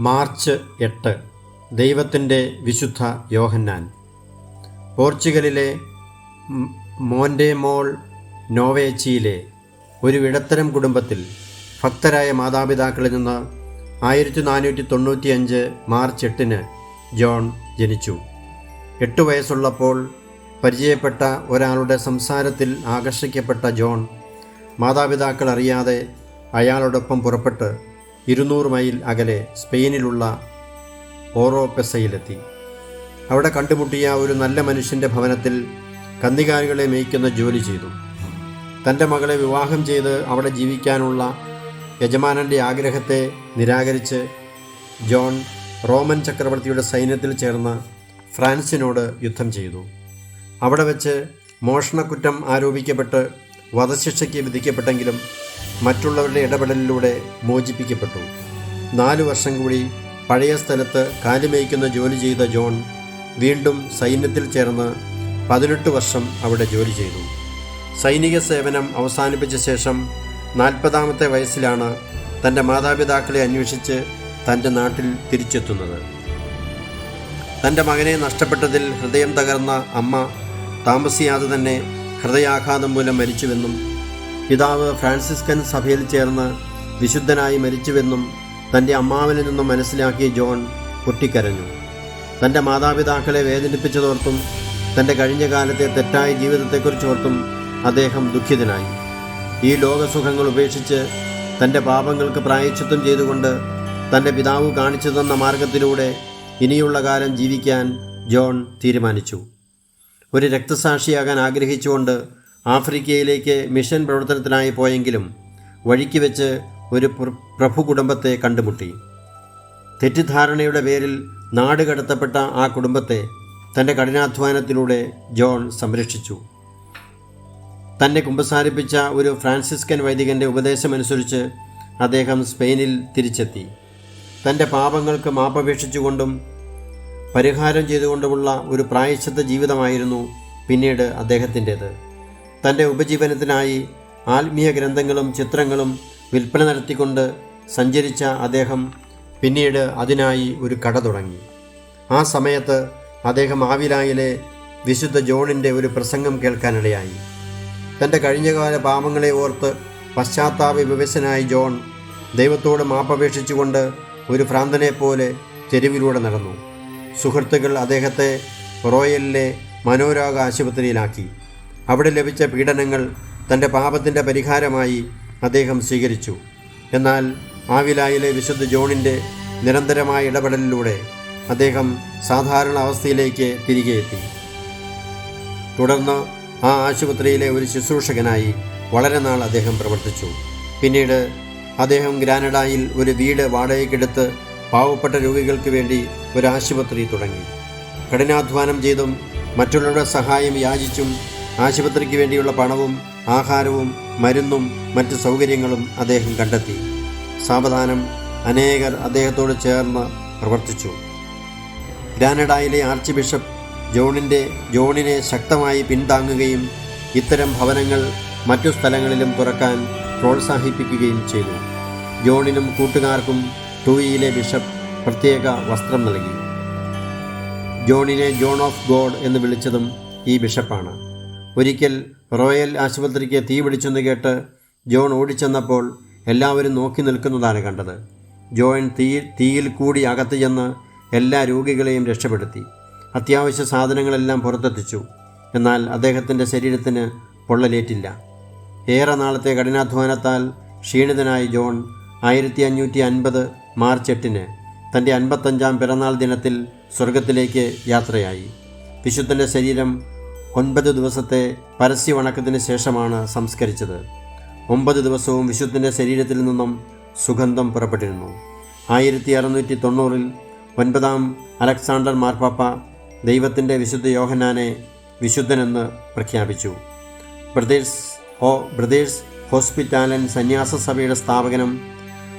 March എട്ട് ദൈവത്തിന്റെ വിശുദ്ധ യോഹന്നാൻ. പോർച്ചുഗലിലെ മോൻഡേമോൾ നോവേച്ചിയിലെ ഒരു ഇടത്തരം കുടുംബത്തിൽ ഭക്തരായ മാതാപിതാക്കളിൽ നിന്ന് ആയിരത്തി നാനൂറ്റി തൊണ്ണൂറ്റി അഞ്ച് മാർച്ച് എട്ടിന് ജോൺ ജനിച്ചു. എട്ട് വയസ്സുള്ളപ്പോൾ പരിചയപ്പെട്ട ഒരാളുടെ സംസാരത്തിൽ ആകർഷിക്കപ്പെട്ട ജോൺ മാതാപിതാക്കൾ അറിയാതെ അയാളോടൊപ്പം പുറപ്പെട്ട് ഇരുന്നൂറ് മൈൽ അകലെ സ്പെയിനിലുള്ള ഓറോപെസയിലെത്തി. അവിടെ കണ്ടുമുട്ടിയ ഒരു നല്ല മനുഷ്യന്റെ ഭവനത്തിൽ കന്നികാലികളെ മേയ്ക്കുന്ന ജോലി ചെയ്തു. തന്റെ മകളെ വിവാഹം ചെയ്ത് അവിടെ ജീവിക്കാനുള്ള യജമാനന്റെ ആഗ്രഹത്തെ നിരാകരിച്ച് ജോൺ റോമൻ ചക്രവർത്തിയുടെ സൈന്യത്തിൽ ചേർന്ന് ഫ്രാൻസിനോട് യുദ്ധം ചെയ്തു. അവിടെ വെച്ച് മോഷണക്കുറ്റം ആരോപിക്കപ്പെട്ട് വധശിക്ഷയ്ക്ക് വിധിക്കപ്പെട്ടെങ്കിലും മറ്റുള്ളവരുടെ ഇടപെടലിലൂടെ മോചിപ്പിക്കപ്പെട്ടു. നാലു വർഷം കൂടി പഴയ സ്ഥലത്ത് കാലുമേയ്ക്കുന്ന ജോലി ചെയ്ത ജോൺ വീണ്ടും സൈന്യത്തിൽ ചേർന്ന് പതിനെട്ട് വർഷം അവിടെ ജോലി ചെയ്തു. സൈനിക സേവനം അവസാനിപ്പിച്ച ശേഷം നാൽപ്പതാമത്തെ വയസ്സിലാണ് തന്റെ മാതാപിതാക്കളെ അന്വേഷിച്ച് തന്റെ നാട്ടിൽ തിരിച്ചെത്തുന്നത്. തന്റെ മകനെ നഷ്ടപ്പെട്ടതിൽ ഹൃദയം തകർന്ന അമ്മ താമസിയാതെ തന്നെ ഹൃദയാഘാതം മൂലം മരിച്ചുവെന്നും പിതാവ് ഫ്രാൻസിസ്കൻ സഭയിൽ ചേർന്ന് വിശുദ്ധനായി മരിച്ചുവെന്നും തന്റെ അമ്മാവനിൽ നിന്നും മനസ്സിലാക്കിയ ജോൺ പൊട്ടിക്കരഞ്ഞു. തന്റെ മാതാപിതാക്കളെ വേദനിപ്പിച്ചതോർത്തും തന്റെ കഴിഞ്ഞ കാലത്തെ തെറ്റായ ജീവിതത്തെക്കുറിച്ചോർത്തും അദ്ദേഹം ദുഃഖിതനായി. ഈ ലോകസുഖങ്ങൾ ഉപേക്ഷിച്ച് തന്റെ പാപങ്ങൾക്ക് പ്രായച്ചിത്വം ചെയ്തുകൊണ്ട് തന്റെ പിതാവ് കാണിച്ചു തന്ന മാർഗത്തിലൂടെ ഇനിയുള്ള കാലം ജീവിക്കാൻ ജോൺ തീരുമാനിച്ചു. ഒരു രക്തസാക്ഷിയാകാൻ ആഗ്രഹിച്ചുകൊണ്ട് ആഫ്രിക്കയിലേക്ക് മിഷൻ പ്രവർത്തനത്തിനായി പോയെങ്കിലും വഴിക്ക് വെച്ച് ഒരു പ്ര- പ്രഭു കുടുംബത്തെ കണ്ടുമുട്ടി. തെറ്റിദ്ധാരണയുടെ പേരിൽ നാട് കടത്തപ്പെട്ട ആ കുടുംബത്തെ തന്റെ കഠിനാധ്വാനത്തിലൂടെ ജോൺ സംരക്ഷിച്ചു. തന്നെ കുമ്പസാരിപ്പിച്ച ഒരു ഫ്രാൻസിസ്കൻ വൈദികന്റെ ഉപദേശമനുസരിച്ച് അദ്ദേഹം സ്പെയിനിൽ തിരിച്ചെത്തി. തന്റെ പാപങ്ങൾക്ക് മാപ്പപേക്ഷിച്ചുകൊണ്ടും പരിഹാരം ചെയ്തുകൊണ്ടുമുള്ള ഒരു പ്രായശ്ചിത്ത ജീവിതമായിരുന്നു പിന്നീട് അദ്ദേഹത്തിന്റേത് തന്റെ ഉപജീവനത്തിനായി ആത്മീയ ഗ്രന്ഥങ്ങളും ചിത്രങ്ങളും വിൽപ്പന നടത്തിക്കൊണ്ട് സഞ്ചരിച്ച അദ്ദേഹം പിന്നീട് അതിനായി ഒരു കട തുടങ്ങി. ആ സമയത്ത് അദ്ദേഹം ആവിലായിലെ വിശുദ്ധ ജോണിന്റെ ഒരു പ്രസംഗം കേൾക്കാനിടയായി. തന്റെ കഴിഞ്ഞകാല പാപങ്ങളെ ഓർത്ത് പശ്ചാത്താപ വിവശനായി ജോൺ ദൈവത്തോട് മാപ്പപേക്ഷിച്ചുകൊണ്ട് ഒരു ഭ്രാന്തനെ പോലെ തെരുവിലൂടെ നടന്നു. സുഹൃത്തുക്കൾ അദ്ദേഹത്തെ റോയലിലെ മനോരോഗ ആശുപത്രിയിലാക്കി. അവിടെ ലഭിച്ച പീഡനങ്ങൾ തന്റെ പാപത്തിന്റെ പരിഹാരമായി അദ്ദേഹം സ്വീകരിച്ചു. എന്നാൽ ആവിലായിലെ വിശുദ്ധ ജോണിന്റെ നിരന്തരമായ ഇടപെടലിലൂടെ അദ്ദേഹം സാധാരണ അവസ്ഥയിലേക്ക് തിരികെ എത്തി. തുടർന്ന് ആ ആശുപത്രിയിലെ ഒരു ശുശ്രൂഷകനായി വളരെ നാൾ അദ്ദേഹം പ്രവർത്തിച്ചു. പിന്നീട് അദ്ദേഹം ഗ്രാനഡായിൽ ഒരു വീട് വാടകയ്ക്കെടുത്ത് പാവപ്പെട്ട രോഗികൾക്ക് വേണ്ടി ഒരു ആശുപത്രി തുടങ്ങി. കഠിനാധ്വാനം ചെയ്തും മറ്റുള്ളവരുടെ സഹായം യാചിച്ചും ആശുപത്രിക്ക് വേണ്ടിയുള്ള പണവും ആഹാരവും മരുന്നും മറ്റ് സൗകര്യങ്ങളും അദ്ദേഹം കണ്ടെത്തി. സാവധാനം അനേകർ അദ്ദേഹത്തോട് ചേർന്ന് പ്രവർത്തിച്ചു. ഗ്രാനഡായിലെ ആർച്ച് ബിഷപ്പ് ജോണിന്റെ ജോണിനെ ശക്തമായി പിന്താങ്ങുകയും ഇത്തരം ഭവനങ്ങൾ മറ്റു സ്ഥലങ്ങളിലും തുറക്കാൻ പ്രോത്സാഹിപ്പിക്കുകയും ചെയ്തു. ജോണിനും കൂട്ടുകാർക്കും ടൂയിലെ ബിഷപ്പ് പ്രത്യേക വസ്ത്രം നൽകി. ജോണിനെ ജോൺ ഓഫ് ഗോഡ് എന്ന് വിളിച്ചതും ഈ ബിഷപ്പാണ്. ഒരിക്കൽ റോയൽ ആശുപത്രിക്ക് തീ പിടിച്ചെന്ന് കേട്ട് ജോൺ ഓടിച്ചെന്നപ്പോൾ എല്ലാവരും നോക്കി നിൽക്കുന്നതാണ് കണ്ടത്. ജോൺ തീ തീയിൽ കൂടി അകത്ത് ചെന്ന് എല്ലാ രോഗികളെയും രക്ഷപ്പെടുത്തി. അത്യാവശ്യ സാധനങ്ങളെല്ലാം പുറത്തെത്തിച്ചു. എന്നാൽ അദ്ദേഹത്തിന്റെ ശരീരത്തിന് പൊള്ളലേറ്റില്ല. ഏറെ നാളത്തെ കഠിനാധ്വാനത്താൽ ക്ഷീണിതനായ ജോൺ ആയിരത്തി അഞ്ഞൂറ്റി അൻപത് മാർച്ച് എട്ടിന് തന്റെ അൻപത്തഞ്ചാം പിറന്നാൾ ദിനത്തിൽ സ്വർഗത്തിലേക്ക് യാത്രയായി. വിശുദ്ധന്റെ ശരീരം ഒൻപത് ദിവസത്തെ പരസ്യ വണക്കത്തിന് ശേഷമാണ് സംസ്കരിച്ചത്. ഒമ്പത് ദിവസവും വിശുദ്ധന്റെ ശരീരത്തിൽ നിന്നും സുഗന്ധം പുറപ്പെട്ടിരുന്നു. ആയിരത്തി അറുന്നൂറ്റി തൊണ്ണൂറിൽ ഒൻപതാം അലക്സാണ്ടർ മാർപ്പാപ്പ ദൈവത്തിന്റെ വിശുദ്ധ യോഹനാനെ വിശുദ്ധനെന്ന് പ്രഖ്യാപിച്ചു. ബ്രദേഴ്സ് ഹോ ബ്രദേഴ്സ് ഹോസ്പിറ്റാലൻ സന്യാസ സഭയുടെ സ്ഥാപകനും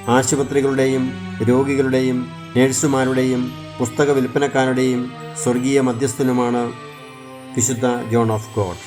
ആശുപത്രികളുടെയും രോഗികളുടെയും നേഴ്സുമാരുടെയും പുസ്തക വിൽപ്പനക്കാരുടെയും സ്വർഗീയ മധ്യസ്ഥനുമാണ് വിശുദ്ധ ജോൺ ഓഫ് ഗോഡ്